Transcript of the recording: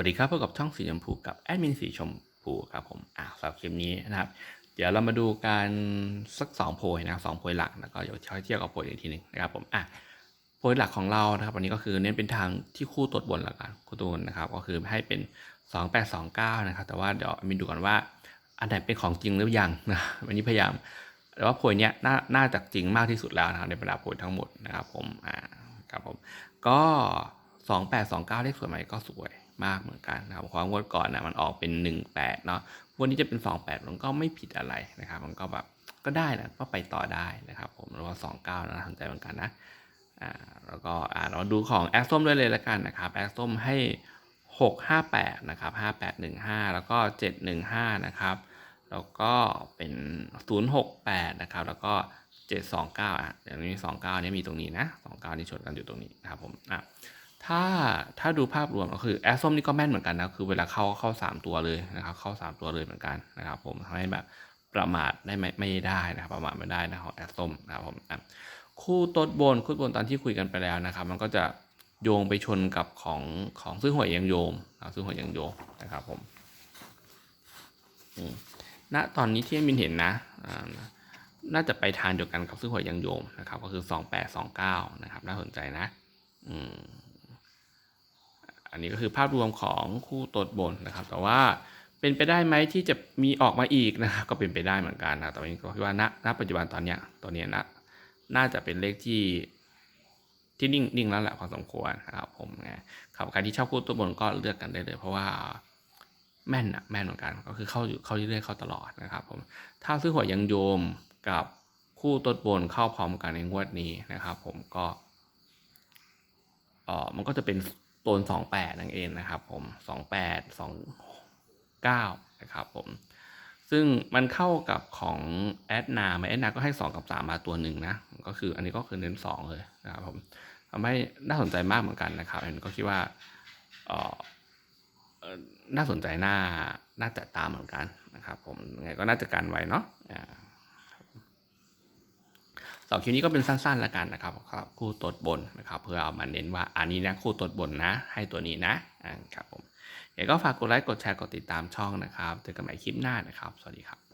วัสดีครับพบกับช่องสีชมพูกับแอดมินสีชมพูครับผมอ่าสำหรับคลิปนี้นะครับ เดี๋ยวเรามาดูการสักสองโพยนะสองโพยหลักแล้วก็เดี๋ยวเทียบกับโพยอีกทีหนึ่งนะครับผมอะโพยหลักของเรานะครับวันนี้ก็คือเน้นเป็นทางที่คู่ตรวจบนแล้วกันคู่ตรวจนะครับ ก็คือให้เป็น 2829 นะครับ แต่ว่าเดี๋ยวมินดูก่อนว่า อันไหนเป็นของจริงหรือยังนะวันนี้พยายามแต่ว่าโพยเนี้ยน่าน่าจะจริงมากที่สุดแล้วนะครับในบรรดาโพยทั้งหมดนะครับผมอ่าครับผมก็ 2829 เลขสวยไหมก็สวย มากเหมือนกันนะครับความงวดก่อนนะมันออกเป็น 18เนาะวันนี้จะเป็น 28มันก็ไม่ผิดอะไรนะครับ มันก็แบบก็ได้นะก็ไปต่อได้นะครับผมแล้วก็29นะน่าสนใจเหมือนกันนะอ่าแล้วก็อ่าเราดูของแอคส้มด้วยเลยละกันนะครับแอคส้มให้ 658นะครับ5815 แล้วก็ 715นะครับแล้วก็เป็น 068นะครับแล้วก็729อะอย่างนี้29เนี่ยมีตรงนี้นะ29นี่ชนกันอยู่ตรงนี้นะครับผมอะ ถ้าถ้าดูภาพรวมก็คือแอสส้มนี่ก็แม่นเหมือนกันนะคือเวลาเข้าเข้า 3 ตัวเลยนะครับเข้า 3 ตัวเลยเหมือนกันนะครับผมทำให้แบบประมาทได้ไม่ไม่ได้นะครับประมาทไม่ได้นะของแอสส้มนะครับผมคู่ต้นบนคู่บนตอนที่คุยกันไปแล้วนะครับ มันก็จะโยงไปชนกับของของซื้อหวยยังโยมนะซื้อหวยยังโยมนะครับผมณตอนนี้ที่มินเห็นนะน่าจะไปทางเดียวกันกับซื้อหวยยังโยมนะครับ ก็คือ 2829 นะครับ น่าสนใจนะ อืม นนี้ก็คือภาพรวมของคู่ตดบนนะครับ แต่ว่าเป็นไปได้ไหมที่จะมีออกมาอีกนะครับ ก็เป็นไปได้เหมือนกันนะแต่ว่าก็คิดว่าณณปัจจุบันตอนเนี้ยตัวเนี้ยนะน่าจะเป็นเลขที่ที่นิ่งนิ่งแล้วแหละพอสมควรนะครับผมนะครับใครที่ชอบคู่ตัวบนก็เลือกกันได้เลย เพราะว่าแม่นอะแม่นเหมือนกันก็คือเข้าอยู่เข้าเรื่อยๆเข้าตลอดนะครับผมถ้าซื้อหัวยังโยมกับคู่ต้นบนเข้าพร้อมกันในงวดนี้นะครับ ผมก็เออมันก็จะเป็น นสองแปดนั่นเองนะครับผมสองแปดสองเก้านะครับผมซึ่งมันเข้ากับของแอดนาไหมแอดนาก็ให้สองกับสามมาตัวหนึ่งนะ ก็คืออันนี้ก็คือเน้นสองเลยนะครับผมทำให้น่าสนใจมากเหมือนกันนะครับอันก็คิดว่าเออเออน่าสนใจน่าน่าจะตามเหมือนกันนะครับผมยังไงก็น่าจะกันไว้เนาะ สองคลิปนี้ก็เป็นสั้นๆแล้วกันนะครับครับคู่ตดบนนะครับเพื่อเอามาเน้นว่าอันนี้นะคู่ตดบนนะ ให้ตัวนี้นะอ่าครับผมเดี๋ยวก็ฝากกดไลค์กดแชร์กดติดตามช่องนะครับเจอกันใหม่คลิปหน้านะครับ สวัสดีครับ